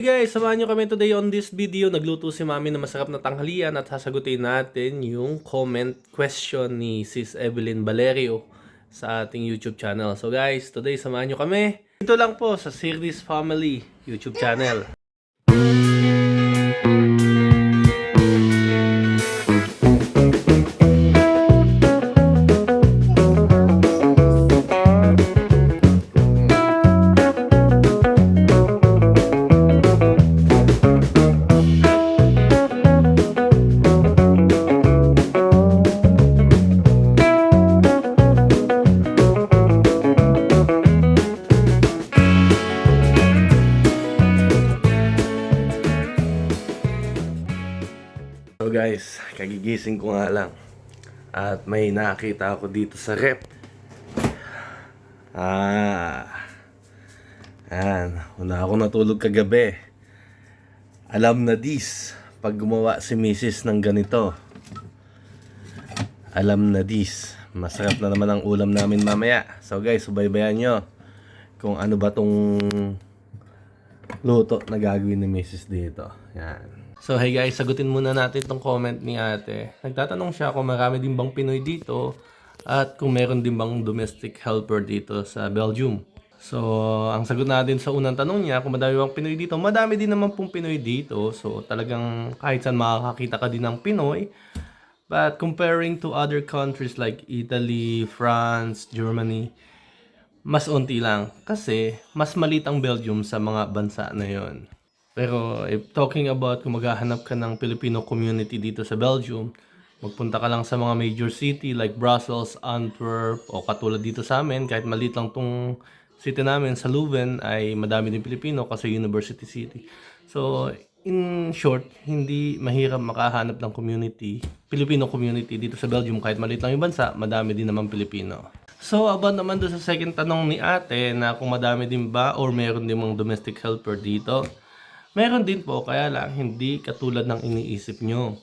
Hey guys, samahan nyo kami today on this video. Nagluto si Mami na masarap na tanghalian at sasagutin natin yung comment question ni Sis Evelyn Valerio sa ating YouTube channel. So guys, today samahan nyo kami. Dito lang po sa Sirdis Family YouTube channel. Guys, kagigising ko nga lang. At may nakita ako dito sa rep. Ah. Yan. Una ako natulog kagabi. Alam na dis. Pag gumawa si Mrs. ng ganito. Alam na dis. Masarap na naman ang ulam namin mamaya. So guys, subaybayan nyo kung ano ba tong luto na gagawin ni Mrs. dito. Yan. So hey guys, sagutin muna natin tong comment ni ate. Nagtatanong siya kung marami din bang Pinoy dito at kung meron din bang domestic helper dito sa Belgium. So, ang sagot natin sa unang tanong niya, kung madami bang Pinoy dito, madami din naman pong Pinoy dito. So, talagang kahit saan makakakita ka din ng Pinoy. But comparing to other countries like Italy, France, Germany, mas unti lang. Kasi, mas malit ang Belgium sa mga bansa na yon. Pero if talking about kung maghahanap ka ng Filipino community dito sa Belgium, magpunta ka lang sa mga major city like Brussels, Antwerp, o katulad dito sa amin, kahit maliit lang tong city namin, sa Leuven, ay madami din Pilipino kasi university city. So, in short, hindi mahirap makahanap ng community, Filipino community dito sa Belgium, kahit maliit lang yung bansa, madami din naman Pilipino. So, about naman doon sa second tanong ni ate na kung madami din ba or meron din mga domestic helper dito, Meron din po, kaya lang hindi katulad ng iniisip nyo.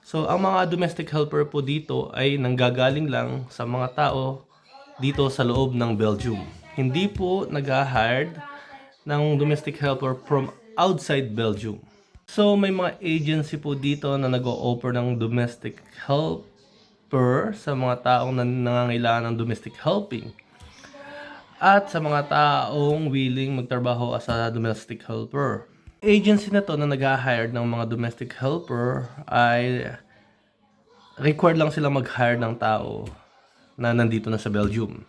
So, ang mga domestic helper po dito ay nanggagaling lang sa mga tao dito sa loob ng Belgium. Hindi po nag-hired ng domestic helper from outside Belgium. So, may mga agency po dito na nag-o-offer ng domestic helper sa mga taong nan- nangangailangan ng domestic helping at sa mga taong willing magtrabaho as a domestic helper. Agency na to na nag-hire ng mga domestic helper ay required lang sila mag-hire ng tao na nandito na sa Belgium.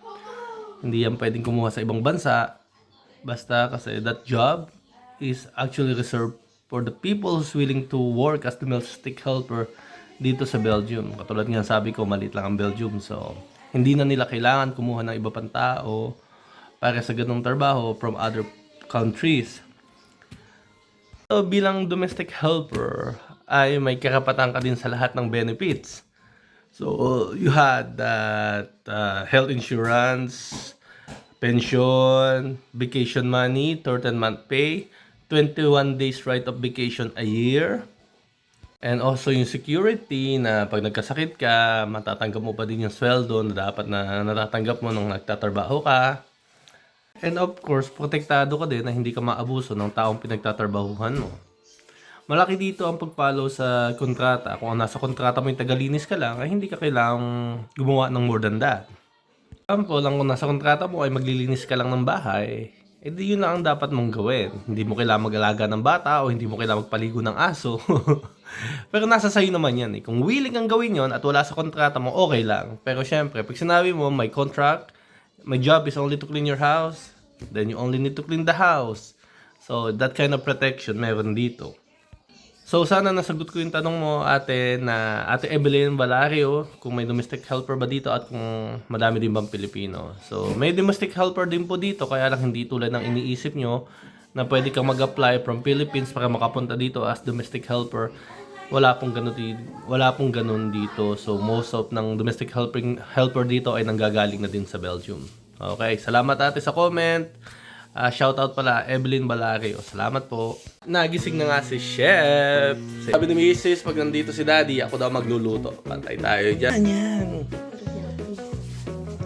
Hindi yan pwedeng kumuha sa ibang bansa basta kasi that job is actually reserved for the people who's willing to work as domestic helper dito sa Belgium. Katulad nga sabi ko, maliit lang ang Belgium. So, hindi na nila kailangan kumuha ng iba pang tao para sa ganong trabaho from other countries. So, bilang domestic helper, ay may karapatan ka din sa lahat ng benefits. So, you had that uh, health insurance, pension, vacation money, 13 month pay, 21 days right of vacation a year, and also yung security na pag nagkasakit ka, matatanggap mo pa din yung sweldo na dapat na natatanggap mo nung nagtatrabaho ka. And of course, protektado ka din na hindi ka maabuso ng taong pinagtatrabahuhan mo. Malaki dito ang pag-follow sa kontrata. Kung nasa kontrata mo yung tagalinis ka lang, ay hindi ka kailangang gumawa ng more than that. Example lang kung nasa kontrata mo ay maglilinis ka lang ng bahay, edi yun lang ang dapat mong gawin. Hindi mo kailangan mag-alaga ng bata o hindi mo kailangan magpaligo ng aso. Pero nasa sayo naman yan eh. Kung willing kang gawin yon at wala sa kontrata mo, okay lang. Pero syempre, pag sinabi mo may contract, my job is only to clean your house, then you only need to clean the house. So, that kind of protection meron dito. So, sana nasagot ko yung tanong mo, ate, na ate Evelyn Valario, kung may domestic helper ba dito at kung madami din bang Pilipino. So, may domestic helper din po dito, kaya lang hindi tulad ng iniisip nyo na pwede kang mag-apply from Philippines para makapunta dito as domestic helper. Wala pong ganun, wala pong ganun dito. So, most of ng domestic helping, helper dito ay nanggagaling na din sa Belgium. Okay, salamat ate sa comment. Ah, shoutout pala, Evelyn Balario. Salamat po. Nagising na nga si Chef. Sabi ni Mrs. pag nandito si Daddy, ako daw magluluto. Pantay tayo dyan. Yan.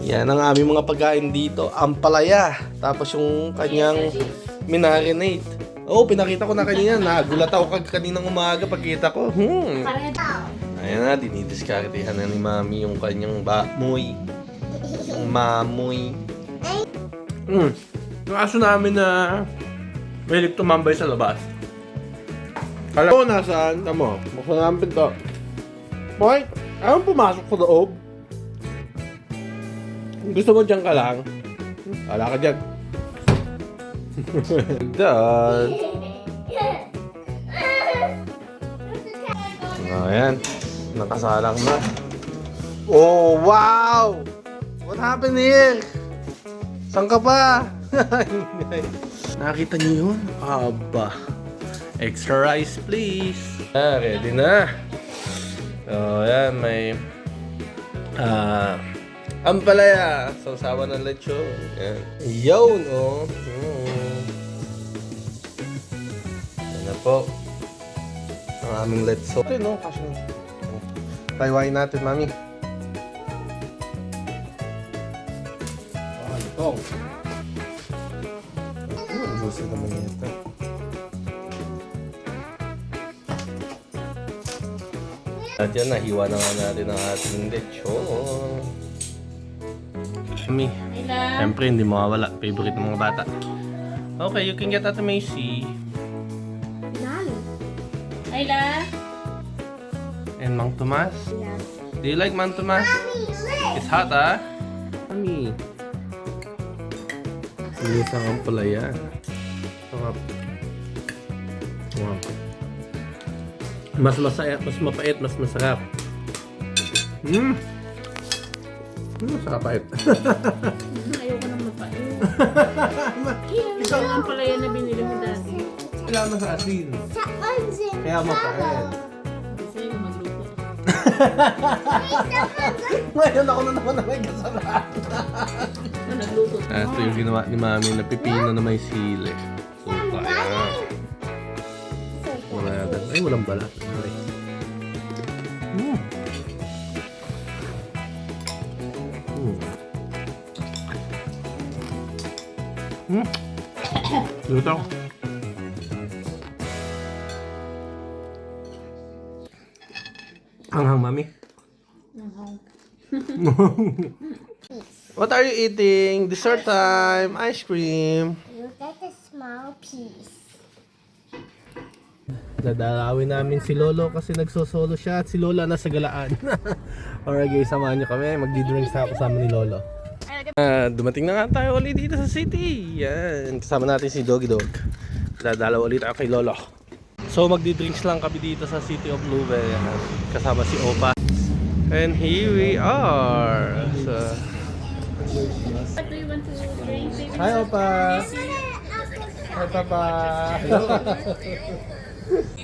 Yan ang aming mga pagkain dito. Ang palaya. Tapos yung kanyang minarinate. Oo, oh, pinakita ko na kanina. Nagulat ako kag kaninang umaga pagkita ko. Hmm. Ayan na, dinidiskartehan na ni Mami yung kanyang bamoy. Mamoy. Hmm. Yung aso namin na mahilig tumambay sa labas. Alam ko nasaan? Tamo, buksan namin pinto. Boy, ayaw pumasok sa loob. Gusto mo dyan ka lang? Wala ka dyan. Dad. Oh, ayan. Nakasalang na. Oh, wow! What happened here? Saan ka pa? Nakita niyo yun? Aba. Extra rice, please. Ah, ready na. So, ayan, may... Ah... ampalaya. Sausawa ng lechon. Ayan. Yun, oh. Mm. Yan na po. Ang aming letso. Ito, no? Kasi... Taywain natin, mami. Ah, ito. At yan, nahiwa na nga natin ang ating lechon. Mami, siyempre hindi mawawala. Favorite ng mga bata. Okay, you can get Ate Macy. Ayla? And Mang Tomas. Do you like Mang Tomas? It's hot, ah? Mami. Ilusang ang palaya. Mas masaya, mas mapait, mas masarap. Mmm! Mmm, masarap pait. Ayoko nang mapait. Ikaw ang pala yan na binili mo dati. Kailangan sa asin. Kaya mapait. Kasi magluto. Ngayon ako na naman na may kasalanan. Ano, nagluto. Ah, ito yung ginawa ni Mami na pipino na may sili. Suka. Ayan. Wala yata. Ay, walang balat. Mm. Mm. Luto. Hanghang, Mami. What are you eating? Dessert time. Ice cream. You get a small piece. Dadalawin namin si Lolo kasi nagsosolo siya at si Lola nasa galaan. Alright guys, samahan nyo kami. Magdi-drinks na kasama ni Lolo. Ah, dumating na nga tayo ulit dito sa city. Yan. Kasama natin si Doggy Dog. Dadalaw ulit ako kay Lolo. So magdi-drinks lang kami dito sa City of Lube. Yan. Kasama si Opa. And here we are. So, What do you want to drink? baby? Hi Opa! Hi Papa!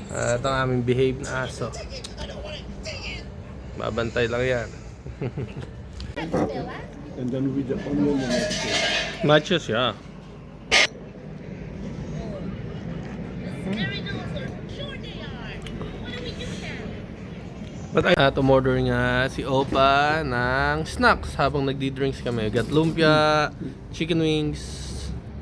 Ah, ito ang aming behave na aso. Babantay lang yan. and then with the onion and. Matches, yeah. But I at umorder nga si Opa ng snacks habang nagdi-drinks kami. Got lumpia, chicken wings,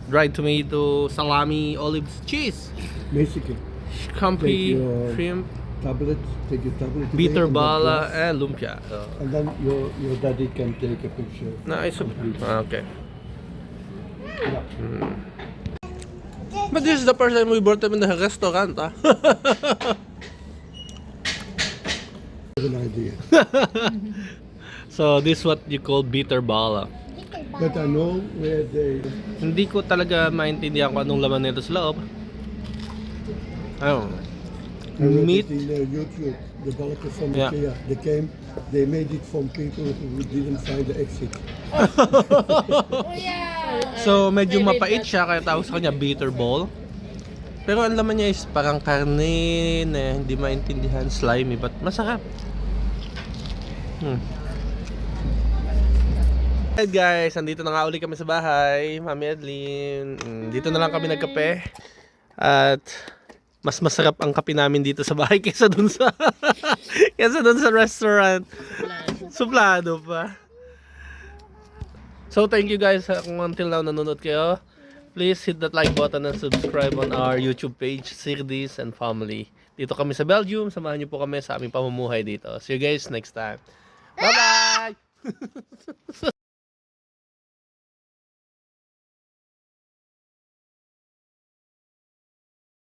dried tomato, salami, olives, cheese, Basically, scampi, shrimp, tablet, take your tablet. bitter bala, and lumpia. So, And then your, your daddy can take a picture. nice. Ah, Okay. Yeah. But this is the first time we brought them in the restaurant, ah. Good idea. so, this is what you call bitter bala. But I know where they. Hindi ko talaga maintindihan kung anong laman nito sa loob. Read Meat. in uh, YouTube. The Balkan from Yeah. Ikea. They came. They made it from people who didn't find the exit. So, medyo mapait siya kaya tawag sa kanya bitter ball. Pero ang laman niya is parang karne na hindi maintindihan, slimy, but masarap. Hmm. Alright guys, andito na nga uli kami sa bahay, Mami Adeline. Mm, Dito na lang kami nagkape. At mas masarap ang kape namin dito sa bahay kaysa dun sa kaysa dun sa restaurant. Suplado pa. So thank you guys kung until now nanonood kayo. Please hit that like button and subscribe on our YouTube page, Sirdis and Family. Dito kami sa Belgium. Samahan niyo po kami sa aming pamumuhay dito. See you guys next time. Bye-bye!